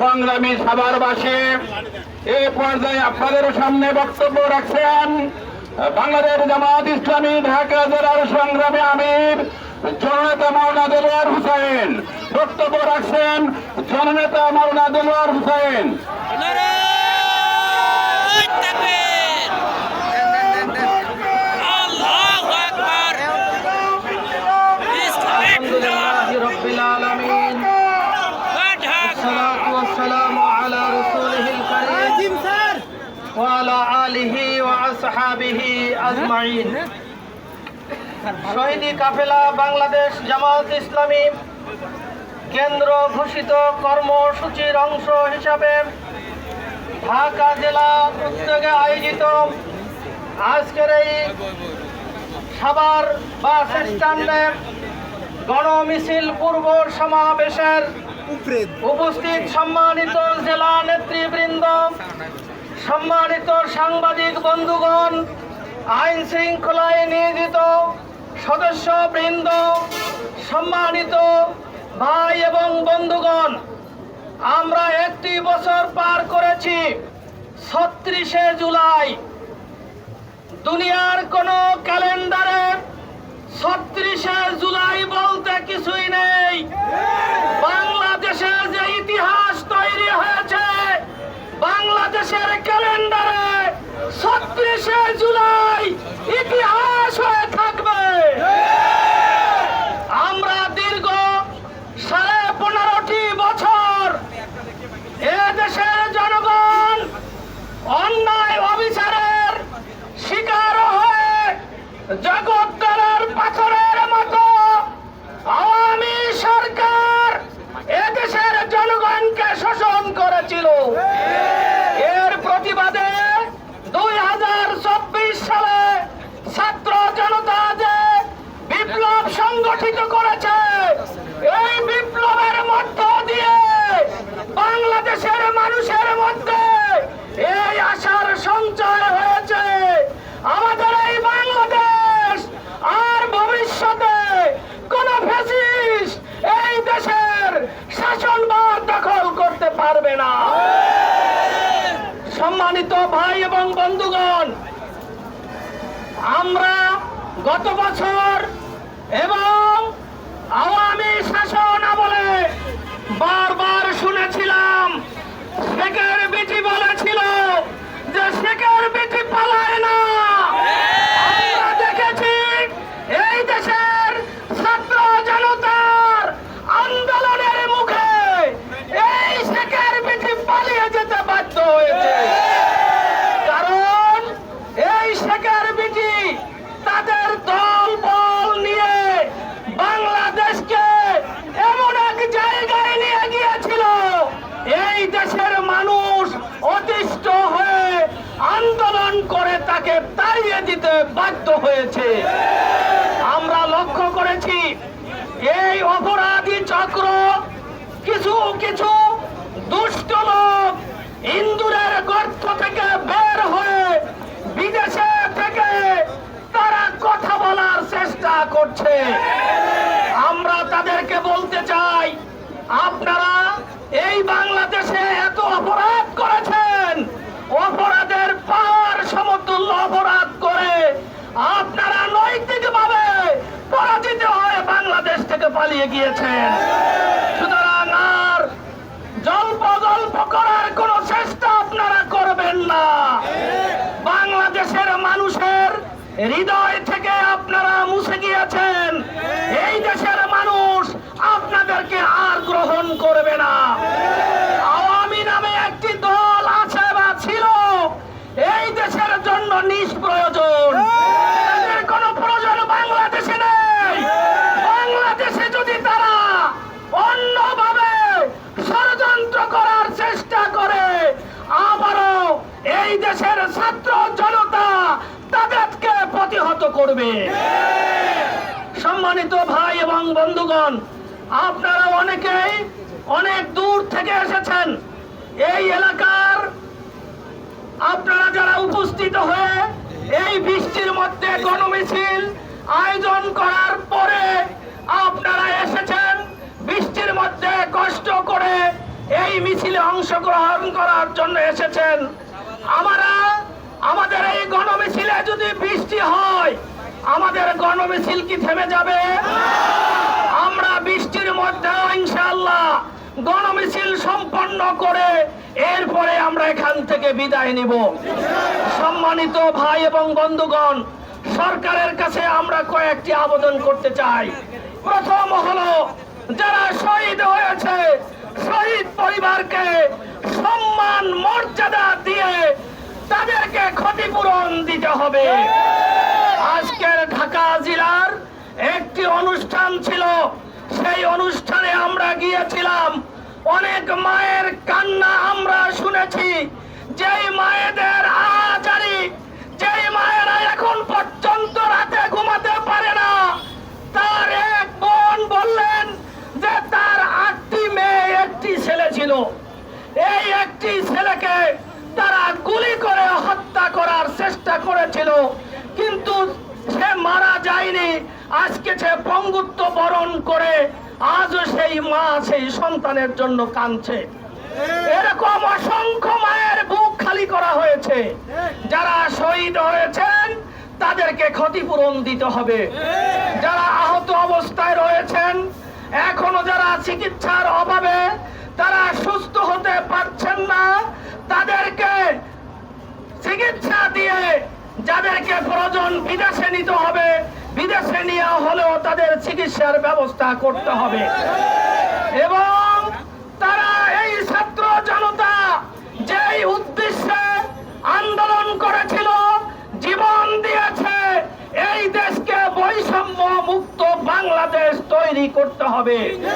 সংগ্রামী সাভারবাসী, এ পর্যায়ে আপনাদের সামনে বক্তব্য রাখছেন বাংলাদেশ জামাত ইসলামী ঢাকা জেলার সংগ্রামী আমির জননেতা মাওলানা দেলোয়ার হুসাইন বক্তব্য রাখছেন জননেতা মাওলানা দেলোয়ার হুসাইন আসহাবিহি কাফেলা বাংলাদেশ জামাত ইসলামী কেন্দ্র ঘোষিত কর্মসূচির অংশ হিসাবে ঢাকা জেলা উদ্যোগে আয়োজিত আজকের এই সাবার বাস স্ট্যান্ডে গণমিছিল পূর্ব সমাবেশের উপস্থিত সম্মানিত জেলা নেতৃবৃন্দ সম্মানিত সাংবাদিক বন্ধুগণ, আইন শৃঙ্খলায় নিয়োজিত সদস্যবৃন্দ, সম্মানিত ভাই এবং বন্ধুগণ, আমরা একটি বছর পার করেছি ছত্রিশে জুলাই। দুনিয়ার কোনো ক্যালেন্ডারে ছত্রিশে জুলাই বলতে কিছুই নেই। বাংলাদেশে জুলাই ইতিহাস হয়ে সংগঠিত করেছে। এই বিপ্লবের মধ্য দিয়ে বাংলাদেশের মানুষের মধ্যে এই আশার সঞ্চয় হয়েছে। আমাদের এই বাংলাদেশ আর ভবিষ্যতে কোন ফ্যাসিস এই দেশের শাসনভার দখল করতে পারবে না। সম্মানিত ভাই এবং বন্ধুগণ, আমরা গত বছর এবং আওয়ামী শাসন আমলে বারবার শুনেছিলাম শেখের বিটি বলেছিল যে শেখের বিটি পালায় না আমরা দেখেছি এই দেশের ছাত্র জনতার আন্দোলনের মুখে এই শেখের বিটি পালিয়ে যেতে বাধ্য হয়েছে কারণ এই শেখের বিটি তাদের দল বল নিয়ে বাংলাদেশকে এমন এক জায়গায় নিয়ে গিয়েছিল এই দেশের মানুষ অতিষ্ঠ হয়ে আন্দোলন করে তাকে তাড়িয়ে দিতে বাধ্য হয়েছে। আমরা লক্ষ্য করেছি, এই অপরাধী চক্র কিছু কিছু দুষ্ট লোক ইন্দুরের গর্ত থেকে বের হয়ে বিদেশে থেকে তারা কথা বলার চেষ্টা করছে। আমরা তাদেরকে বলতে চাই আপনারা এই বাংলাদেশে এত অপরাধ করেছেন অপরাধের পার সমতুল্য অপরাধ করে আপনারা নৈতিকভাবে পরাজিত হয়ে থেকে পালিয়ে গিয়েছেন। সুতরাং আর জল্প গল্প করার কোন চেষ্টা আপনারা করবেন না। বাংলাদেশের মানুষের হৃদয় থেকে আপনারা মুছে গিয়েছেন। এই দেশের মানুষ আপনাদেরকে আর গ্রহণ করবে না আওয়ামী নামে একটি দল আছে বা ছিল এই দেশের জন্য নিষ্প্রয়োজন এদের কোনো প্রয়োজন বাংলাদেশে নেই বাংলাদেশে যদি তারা অন্যভাবে ষড়যন্ত্র করার চেষ্টা করে আবারও এই দেশের ছাত্র জনতা তাদেরকে প্রতিহত করবে। সম্মানিত ভাই এবং বন্ধুগণ, আপনারা অনেকেই অনেক দূর থেকে এসেছেন। এই এলাকার আপনারা যারা উপস্থিত হয়ে এই বৃষ্টির মধ্যে গণমিছিল আয়োজন করার পরে আপনারা এসেছেন, বৃষ্টির মধ্যে কষ্ট করে এই মিছিলে অংশগ্রহণ করার জন্য এসেছেন। আমরা, আমাদের এই গণমিছিলে যদি বৃষ্টি হয়, আমাদের গণমিছিল কি থেমে যাবে? আমরা বৃষ্টির মধ্যে ইনশাআল্লাহ গণমিছিল সম্পন্ন করে এরপরে আমরা এখান থেকে বিদায় নিব। সম্মানিত ভাই এবং বন্ধুগণ, সরকারের কাছে আমরা কয়েকটি আবেদন করতে চাই। প্রথম হলো, যারা শহীদ হয়েছে, শহীদ পরিবারকে সম্মান মর্যাদা দিয়ে তাদেরকে ক্ষতিপূরণ দিতে হবে। আজকের ঢাকা জেলার একটি অনুষ্ঠান ছিল। সেই অনুষ্ঠানে আমরা গিয়েছিলাম। অনেক মায়ের কান্না আমরা শুনেছি। যেই মায়েদের আচারি যেই মায়েরা এখন পর্যন্ত রাতে ঘুমাতে পারে না তার এক বোন বললেন যে তার আটটি মেয়ে একটি ছেলে ছিল এই একটি ছেলেকে তারা গুলি করে হত্যা করার চেষ্টা করেছিল কিন্তু সে মারা যায়নি। আজকে সে পঙ্গুত্ব বরণ করে আজও সেই মা সেই সন্তানের জন্য কাঁদছে। এরকম অসংখ্য মায়ের বুক খালি করা হয়েছে। যারা শহীদ হয়েছেন, তাদেরকে ক্ষতিপূরণ দিতে হবে। যারা আহত অবস্থায় রয়েছেন, এখনও যারা চিকিৎসার অভাবে তারা সুস্থ হতে পারছেন না তাদেরকে চিকিৎসা দিয়ে যাদেরকে প্রয়োজন বিদেশে নিতে হবে, বিদেশে নিয়ে হলেও তাদের চিকিৎসার ব্যবস্থা করতে হবে। এবং তারা এই ছাত্র জনতা যেই উদ্দেশ্যে আন্দোলন করেছিল, জীবন দিয়েছে, এই দেশকে বৈষম্য মুক্ত বাংলাদেশ তৈরি করতে হবে।